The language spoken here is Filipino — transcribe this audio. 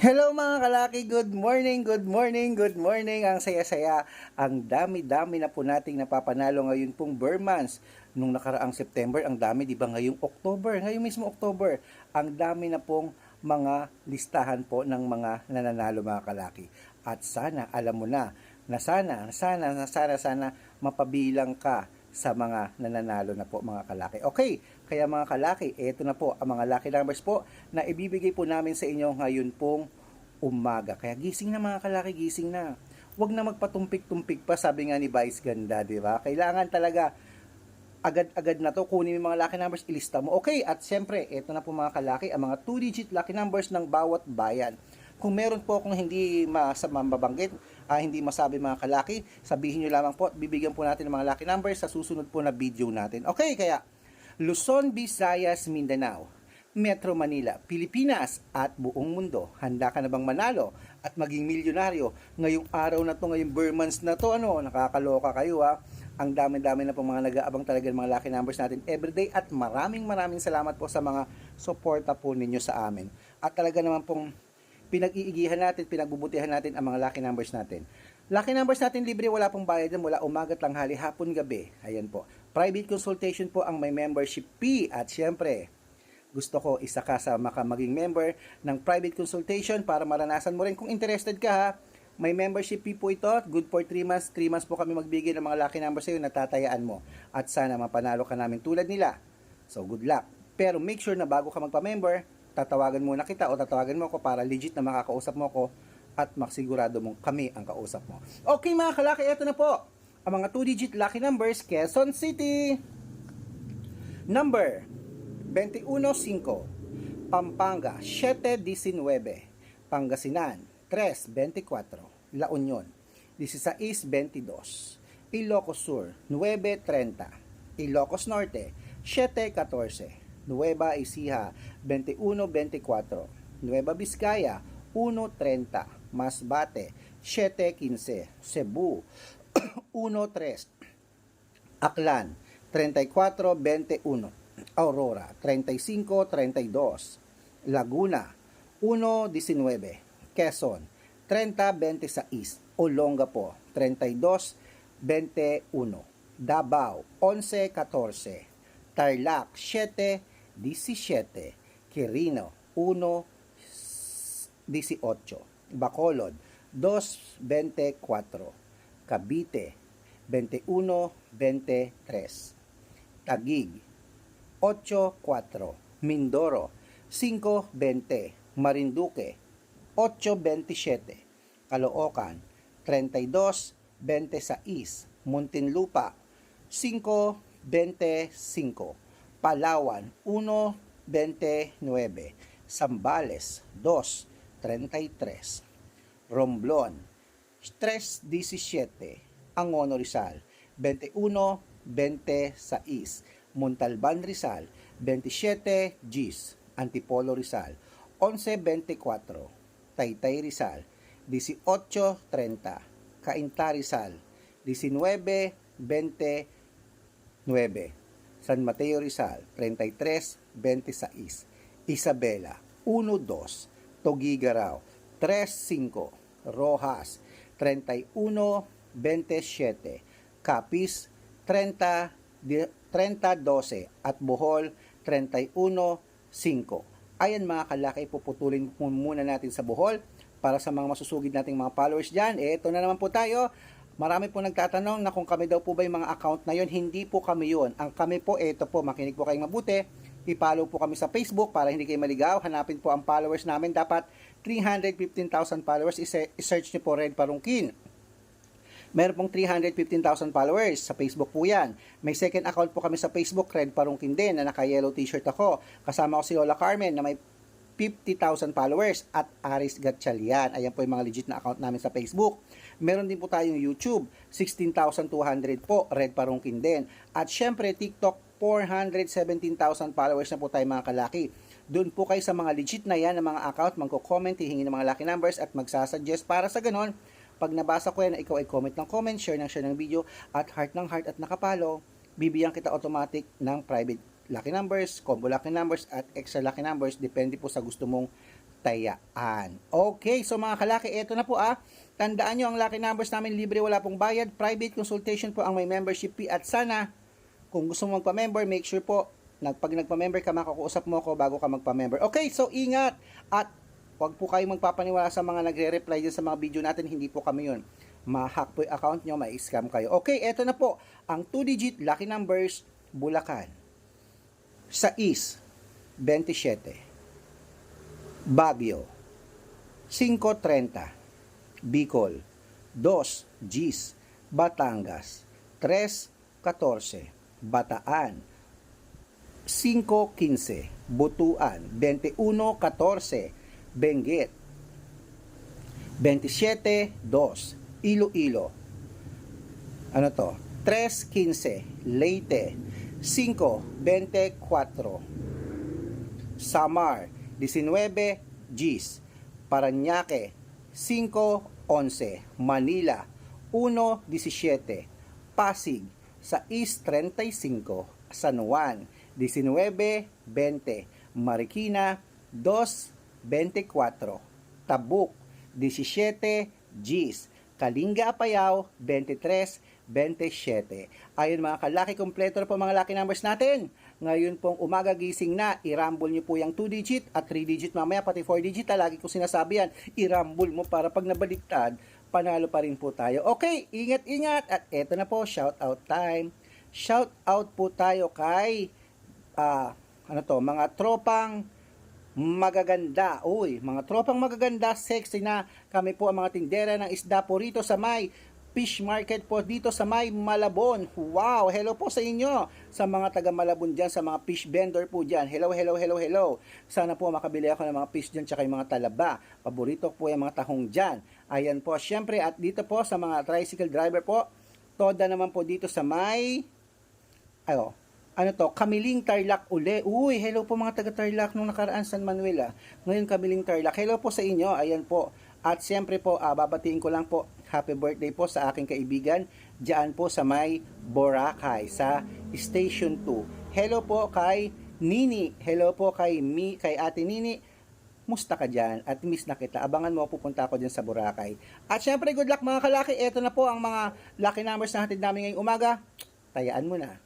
Hello mga kalaki, good morning, good morning, good morning. Ang saya-saya, ang dami-dami na po nating napapanalo ngayon pong Burmans. Nung nakaraang September, ang dami, di ba ngayong October, ngayong mismo October, ang dami na pong mga listahan po ng mga nananalo mga kalaki. At sana, alam mo na, na sana, sana, na sana, sana mapabilang ka sa mga nananalo na po mga kalaki. Okay, kaya mga kalaki, ito na po ang mga lucky numbers po na ibibigay po namin sa inyo ngayon pong umaga. Kaya gising na mga kalaki, gising na. Huwag na magpatumpik-tumpik pa, sabi nga ni Vice Ganda, di ba? Kailangan talaga agad-agad na to, kunin yung mga lucky numbers, ilista mo. Okay, at siyempre, ito na po mga kalaki, ang mga 2-digit lucky numbers ng bawat bayan. Kung meron po akong hindi masama mabanggit, ah, hindi masabi mga kalaki, sabihin nyo lamang po at bibigyan po natin ng mga lucky numbers sa susunod po na video natin. Okay, kaya Luzon, Visayas, Mindanao, Metro Manila, Pilipinas at buong mundo. Handa ka na bang manalo at maging milyonaryo ngayong araw na to, ngayong Burmans na to, ano, nakakaloka kayo ha. Ang dami-dami na po mga nag-aabang talaga ng mga lucky numbers natin everyday at maraming maraming salamat po sa mga suporta po ninyo sa amin. At talaga naman pong pinag-iigihan natin, pinagbubutihan natin ang mga lucky numbers natin. Lucky numbers natin libre, wala pong bayad mula umaga, tanghali, hapon, gabi. Ayan po. Private consultation po ang may membership fee at syempre, gusto ko isa ka sa maka maging member ng private consultation para maranasan mo rin kung interested ka ha. May membership fee po ito, good for 3 months. 3 months po kami magbigay ng mga lucky numbers sa'yo na tatayaan mo. At sana mapanalo ka namin tulad nila. So good luck. Pero make sure na bago ka magpa-member, tatawagan muna kita o tatawagan mo ako para legit na makakausap mo ako at maksigurado mong kami ang kausap mo. Okay mga kalaki, ito na po. Ang mga 2-digit lucky numbers, Quezon City. Number 21-5. Pampanga, 7-19. Pangasinan, 3-24. La Union, 16-22. Ilocos Sur, 9-30. Ilocos Norte, 7-14. Nueva Ecija, 21-24. Nueva Vizcaya, 1.30. Masbate, 7.15. Cebu, 1.3. Aklan, 34.21. Aurora, 35.32. Laguna, 1.19. Quezon, 30.26. Olongapo, 32.21. Davao, 11.14. Tarlac, 7.17. Quirino, 1.18. Bacolod, 2.24. Cavite, 21.23. Tagig, 8.4. Mindoro, 5.20. Marinduque, 8.27. Caloocan, 32.26. Muntinlupa, 5.25. Palawan, 1.29. Sambales, 2. 33, Romblon. 317, Angono Rizal. 21, 26, Montalban Rizal. 27, Gis. Antipolo Rizal. 11-24, Taytay Rizal. 18-30, Cainta Rizal. 19-29, San Mateo Rizal. 33-26, Isabela 1-2, Togigaraw, 3.5. Rojas, 31.27. Capiz, 30, 30.12. At Bohol, 31.5. Ayan mga kalaki, puputulin muna natin sa Bohol para sa mga masusugid nating mga followers dyan. Eh, ito na naman po tayo. Marami po nagtatanong na kung kami daw po ba yung mga account na yon Hindi po kami yon Ang kami po, ito po, makinig po kayong mabuti. I-follow po kami sa Facebook para hindi kayo maligaw. Hanapin po ang followers namin. Dapat 315,000 followers. I-search nyo po Red Parungkin. Meron pong 315,000 followers sa Facebook po yan. May second account po kami sa Facebook, Red Parungkin din, na naka-yellow t-shirt ako. Kasama ko si Lola Carmen na may 50,000 followers at Aris Gatchalian. Ayan po yung mga legit na account namin sa Facebook. Meron din po tayong YouTube, 16,200 po, Red Parungkin din. At syempre, TikTok, 417,000 followers na po tayo mga kalaki. Doon po kayo sa mga legit na yan, ng mga account, magko-comment, hihingi ng mga lucky numbers at magsasuggest para sa ganon. Pag nabasa ko yan, ikaw ay comment ng comment, share ng share ng video, at heart ng heart at nakapalo, bibigyan kita automatic ng private lucky numbers, combo lucky numbers, at extra lucky numbers. Depende po sa gusto mong Tayaan. Okay, so mga kalaki, eto na po ah. Tandaan nyo, ang lucky numbers namin libre, wala pong bayad. Private consultation po ang may membership fee. At sana, kung gusto mo magpa-member, make sure po, nag, pag nagpa-member ka, makakuusap mo ako bago ka magpa-member. Okay, so ingat. At Huwag po kayong magpapaniwala sa mga nagre-reply dyan sa mga video natin, hindi po kami yun. Ma-hack po yung account nyo, ma-scam kayo. Okay, eto na po. Ang 2-digit lucky numbers, Bulacan. Sa East, 27. Baguio, 5.30. Bicol, 2. Gis. Batangas, 3.14. Bataan, 5.15. Butuan, 21.14. Benguet, 27.2. Iloilo, ano to? 3.15. Leyte, 5.24. Samar, 19 Gis. Paranaque, 5.11. Manila, 1.17. Pasig, sa East 35. San Juan, 19.20. Marikina, 2.24. Tabuk, 17 Gis. Kalinga Apayao, 23.27. Ayun mga kalaki, kompleto na po mga lucky numbers natin. Ngayon pong umaga gising na, irambol nyo po yung 2 digit at 3 digit mamaya, pati 4 digit. Lagi ko sinasabi yan, irambol mo para pag nabaliktad, panalo pa rin po tayo. Okay, ingat-ingat. At eto na po, shout out time. Shout out po tayo kay, ah, ano to, mga tropang magaganda. Uy, mga tropang magaganda, sexy na. Kami po ang mga tindera ng isda po rito sa may fish market po dito sa may Malabon. Wow, hello po sa inyo. Sa mga taga Malabon dyan, sa mga fish vendor po dyan. Hello, hello, hello, hello. Sana po makabili ako ng mga fish dyan tsaka yung mga talaba. Paborito po yung mga tahong dyan. Ayan po, syempre at dito po sa mga tricycle driver po, toda naman po dito sa may ayo, ano to, Kamiling Tarlac uli. Uy, hello po mga taga Tarlac nung nakaraan San Manuel ah. Ngayon Kamiling Tarlac. Hello po sa inyo. Ayan po. At siyempre po, ah, babatiin ko lang po happy birthday po sa aking kaibigan diyan po sa may Boracay sa Station 2. Hello po kay Nini. Hello po kay Mi, kay Ate Nini. Musta ka dyan? At miss na kita. Abangan mo, pupunta ako dyan sa Boracay. At syempre, good luck mga kalaki. Ito na po ang mga lucky numbers na hatid namin ngayong umaga. Tayaan mo na.